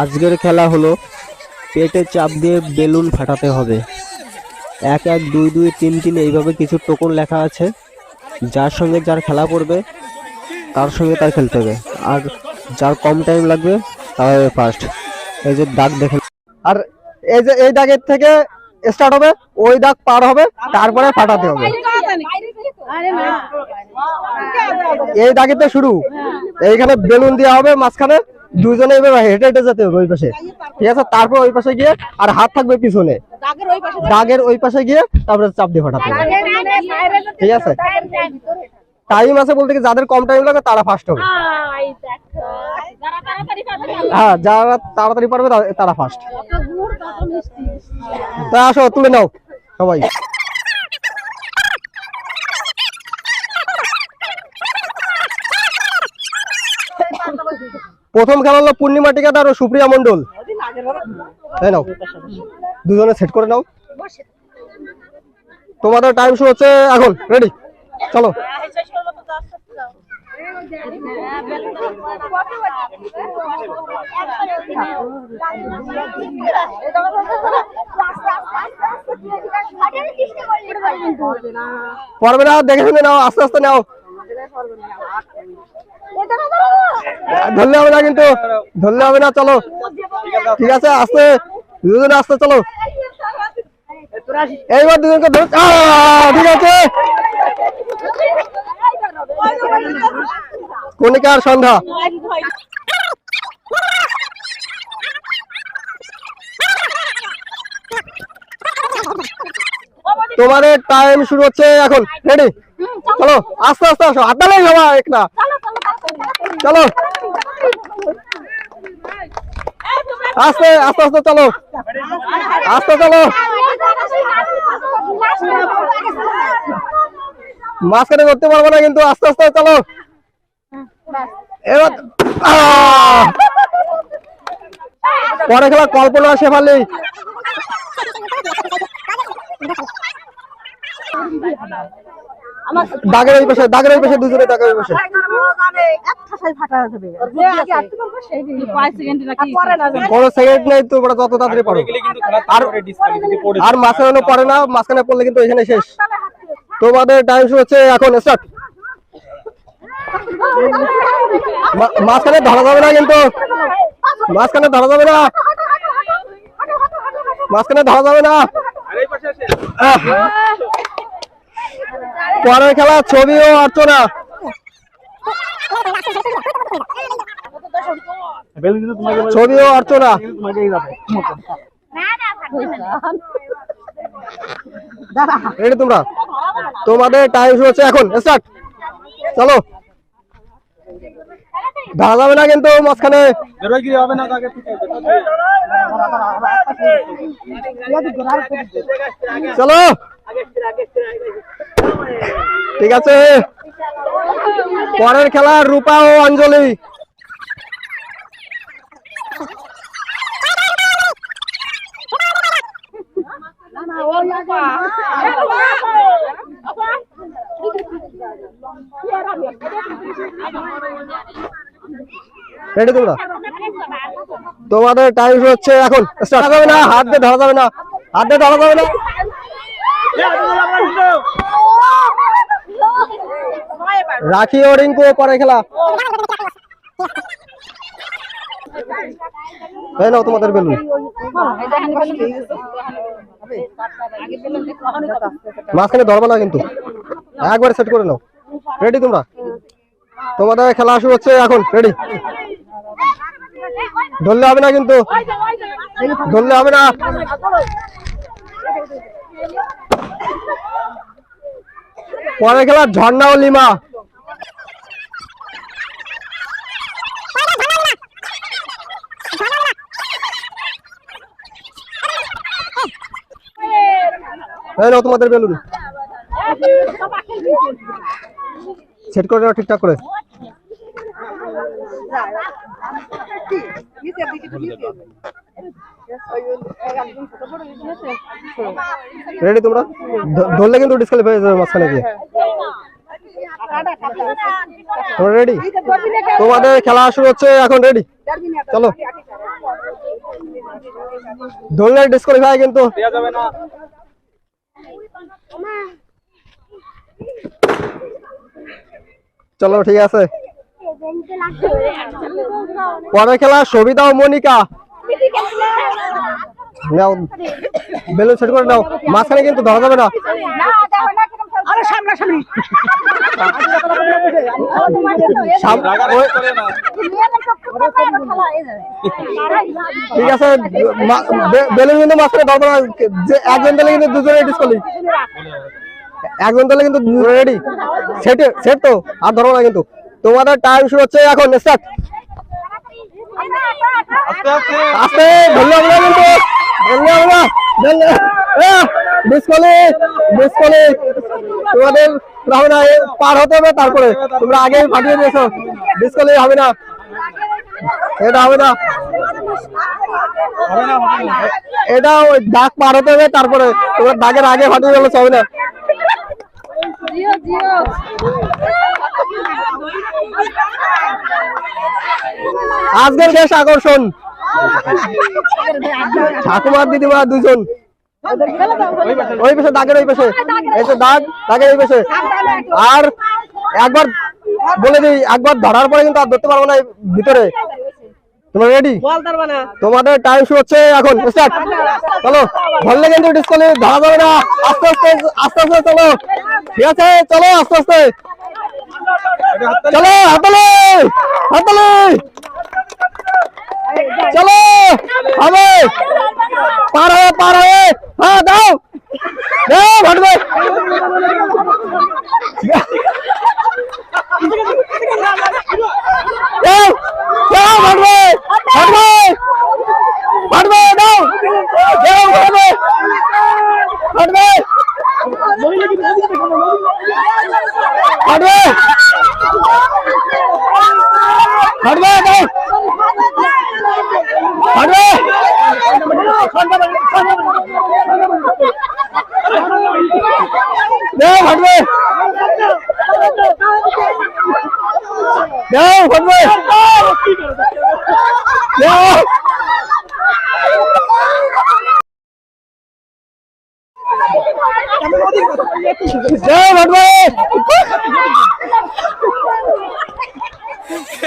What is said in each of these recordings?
আজকের খেলা হলো পেটে চাপ দিয়ে বেলুন ফাটাতে হবে। এক এক দুই দুই তিন তিন এইভাবে কিছু টোকন লেখা আছে। যার সঙ্গে যার খেলা পড়বে, তার সঙ্গে তার খেলতে হবে। আর যার কম টাইম লাগবে, তার ফার্স্ট এই যে দাগ দেখেন। আর এই যে এই দাগের থেকে স্টার্ট হবে ওই দাগ পার হবে তারপরে ফাটাতে হবে। এই দাগেতে শুরু। এইখানে বেলুন দেওয়া হবে মাঝখানে দুজনে এভাবে হেঁটে হেঁটে যেতে হবে ওই পাশে। ঠিক আছে? তারপর ওই পাশে গিয়ে আর হাত থাকবে পিছনে। দাগের ওই পাশে। গিয়ে তারপরে চাপ দিয়ে ফাটাতে হবে। মানে ঠিক আছে? টাইম আছে বলতে কি যাদের কম টাইম লাগে তারা ফার্স্ট হবে। হ্যাঁ যারা তাড়াতাড়ি পারবে তারা ফার্স্ট তা আসো তুলে নাও সবাই। প্রথম খেলা হলো পূর্ণিমা টিকাদার ও সুপ্রিয়া মন্ডল তাই নাও দুজনে সেট করে নাও। তোমাদের টাইম শুরু হচ্ছে এখন রেডি চলো। পারবে না, দেখে শুনে নাও, আস্তে আস্তে নাও। ধরলে হবে না কিন্তু, ধরলে হবে না, চলো। ঠিক আছে, আস্তে, দুজনে আস্তে, চলো। এইবার দুজনকে ঠিক আছে। কণিকার সন্ধ্যা। তোমাদের টাইম শুরু হচ্ছে এখন। রেডি চলো। আস্তে আস্তে আসো। হাত দালাই বাবা একটা চলো আস্তে আস্তে আস্তে চলো। আস্তে চলো। মাঝখানে করতে পারব না কিন্তু আস্তে আস্তে চলো। এবার পরে খেলা কল্পনা শেফালি। দাগের ওই পাশে দাগের ওই পাশে দুজনে দাগের ওই পাশে। আর মাঝখানে পড়ে না, মাঝখানে পড়লে কিন্তু এখানে শেষ। তোমাদের টাইম হচ্ছে এখন স্টার্ট মাঝখানে ধরা যাবে না কিন্তু। মাঝখানে ধরা যাবে না। মাঝখানে ধরা যাবে না। পরের খেলা ছবি ও অর্চনা ছবি ও অর্চনা তোমরা? তোমাদের টাইম হচ্ছে এখন। স্টার্ট চলো। যাবে না কিন্তু মাঝখানে। চলো। ঠিক আছে। পরের খেলা রূপা ও অঞ্জলি। তোমাদের টাইম হচ্ছে এখন। স্টার্ট যাবে না, হাত দিয়ে ধরা যাবে না। হাত দিয়ে ধরা যাবে না। রাখি ও রিঙ্কু পরে খেলা। তাই নাও তোমাদের বেলুন। মাঝখানে ধরবে না কিন্তু। একবার সেট করে নাও। রেডি তোমরা? তোমাদের খেলা শুরু হচ্ছে এখন। রেডি ধরলে হবে না কিন্তু। ধরলে হবে না। পরে খেলা ঝর্ণা ও লিমা। এই নাও তোমাদের বেলুন। সেট করে নাও ঠিকঠাক করে। রেডি তোমরা? ধরলে কিন্তু ডিসকালিফাই হয়ে যাবে মাঝখানে গিয়ে। তোমরা রেডি তোমাদের খেলা শুরু হচ্ছে, এখন রেডি চলো। ধরলে ডিসকালিফাই কিন্তু। চলো, ঠিক আছে। পরে খেলা সবিতা ও মনিকা। নাও, বেলুন সেট করে নাও। মাঝখানে কিন্তু ধরা যাবে না। সামনে সাম- ওই- ঠিক আছে বেলুন কিন্তু মাঝখানে ধরবো না যে একজন দিলে কিন্তু দুজনে ডিসকালি একজন দিলে কিন্তু রেডি সেট সেট তো, আর ধরবো না কিন্তু। তোমাদের টাইম শুরু হচ্ছে এখন স্টার্ট আস্তে ধরলে হবে কিন্তু। ধরলে না ধরলে ডিসকালি ডিসকালি তোমাদের হবে না পার হতে হবে, তারপরে তোমরা আগে ফাটিয়ে দিয়েছ। ডিসকালি হবে না। এটা হবে না। এটা ওই দাগ পার হতে হবে, তারপরে তোমার দাগের আগে ফাটিয়ে গেলে হবে না। আজকের বেশ আকর্ষণ। ঠাকুমার দিদিমা দুজন। ওই পাশে, দাগের ওই পাশে। এই তো দাগ, দাগের ওই পাশে। আর একবার বলে দিই, একবার ধরার পরে কিন্তু আর ধরতে পারব না ভিতরে। তোমরা রেডি তোমাদের টাইম শুরু হচ্ছে এখন চলো, ধরলে কিন্তু ডিসকালি ধরা যাবে না। আস্তে আস্তে আস্তে আস্তে, চলো। ঠিক আছে, চলো, আস্তে আস্তে। চলো হাতলে হাতলে চলো, হবে। পার হয়ে পার হয়ে হ্যাঁ দাও দাও ভাটবে দাও দাও ভাটবে ভাটবে ভাটবে দাও দাও ভাটবে ভাটবে ভাটবে ভাটবে দাও ভাটবে দাও ভাটবে দাও ভাটবে দাও। দাও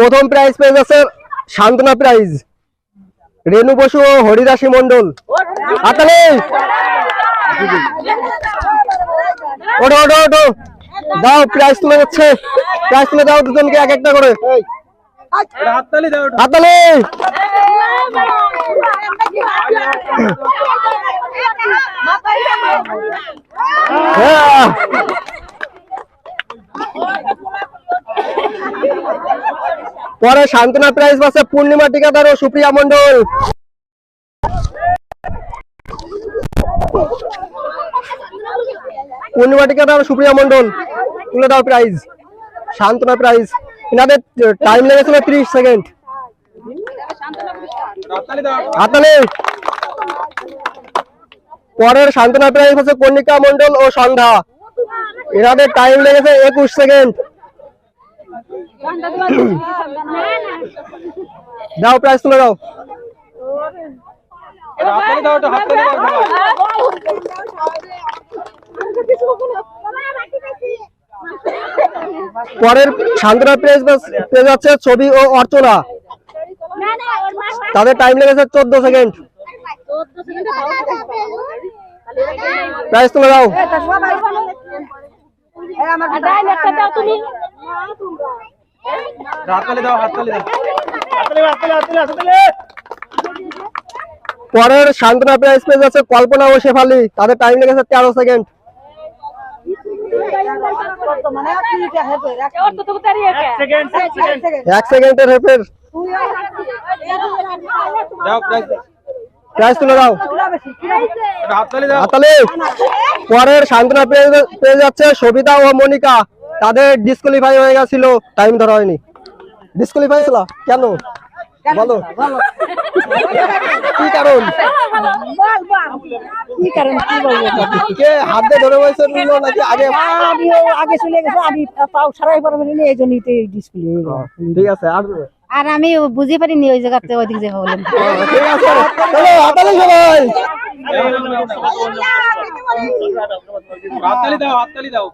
প্রথম প্রাইজ পেয়ে যাচ্ছে সান্ত্বনা প্রাইজ রেণু বসু ও হরিদাসী মন্ডল হাতালে ওঠো ওঠো ওঠো। দাও প্রাইজ তুলে যাচ্ছে। প্রাইজ তুলে দাও দুজনকে এক একটা করে। হাতালে হ্যাঁ। পরে সান্ত্বনা প্রাইজ পাচ্ছে পূর্ণিমা টিকাদার ও সুপ্রিয়া মন্ডল পূর্ণিমা টিকাদার সুপ্রিয়া মন্ডল তুলে দাও প্রাইজ, সান্ত্বনা প্রাইজ। এনাদের টাইম লেগেছিল ত্রিশ সেকেন্ড পরের সান্ত্বনা প্রাইজ হচ্ছে কর্ণিকা মন্ডল ও সন্ধ্যা। এনাদের টাইম লেগেছে একুশ সেকেন্ড দাও প্রাইস তুলে দাও। পরের শান্তনা প্রেস পেজ আছে ছবি ও অর্চনা। তাদের টাইম লেগেছে চোদ্দ সেকেন্ড প্রাইস তুলে দাও। হাততালি দাও হাততালি দাও। পরের শান্তনা প্রাইস পেজ আছে কল্পনা ও শেফালি। তাদের টাইম লেগেছে তেরো সেকেন্ড এক সেকেন্ডের হেফের। তুলে দাও। হাততালি পরের শান্তনা পেজ পেয়ে যাচ্ছে সবিতা ও মনিকা। তাদের ডিসকোয়ালিফাই হয়ে গেছিল টাইম ধরা হয়নি। ডিসকোয়ালিফাই ছিল কেন? বলো। কি কারণ? কি কারণ? কি বলব? কে হাত ধরে বসে নিল নাকি আগে? আমি আগে চলে গেছে আমি পাও সারাই পারব না এই জন্যই তো ডিসপ্লে ঠিক আছে আর? আর আমি বুঝতে পারিনি ওই জায়গাতে ওইদিক যে হলেন ঠিক আছে চলো হাতালে সবাই। হাততালি দাও হাততালি দাও।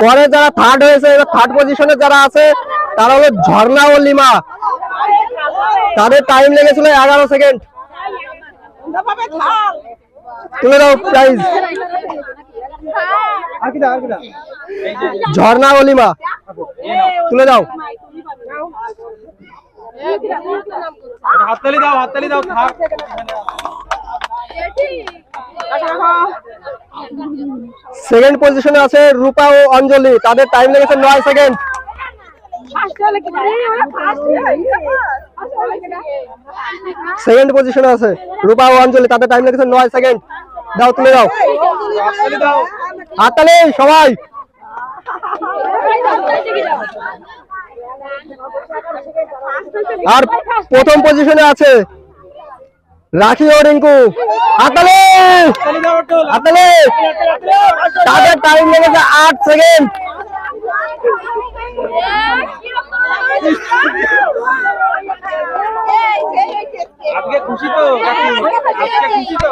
পরে যারা থার্ড হয়েছে থার্ড পজিশনে যারা আছে তারা হলো ঝর্ণা ও লিমা। তাদের টাইম লেগেছিল এগারো সেকেন্ড তুলে দাও প্রাইজ ঝর্ণা ও লিমা। তুলে দাও। হাততালি দাও হাততালি দাও থাক। সেকেন্ড পজিশনে আছে রূপা ও অঞ্জলি। তাদের টাইম লেগেছে নয় সেকেন্ড সেকেন্ড পজিশনে আছে রূপা ও অঞ্জলি। তাদের টাইম লেগেছে নয় সেকেন্ড দাও, তুলে দাও। হাততালি, সবাই। আর প্রথম পজিশনে আছে রাখি ও রিঙ্কু। আতালে! আতালে! তাদের টাইম লেগেছে আট সেকেন্ড আজকে খুশি তো? আজকে খুশি তো?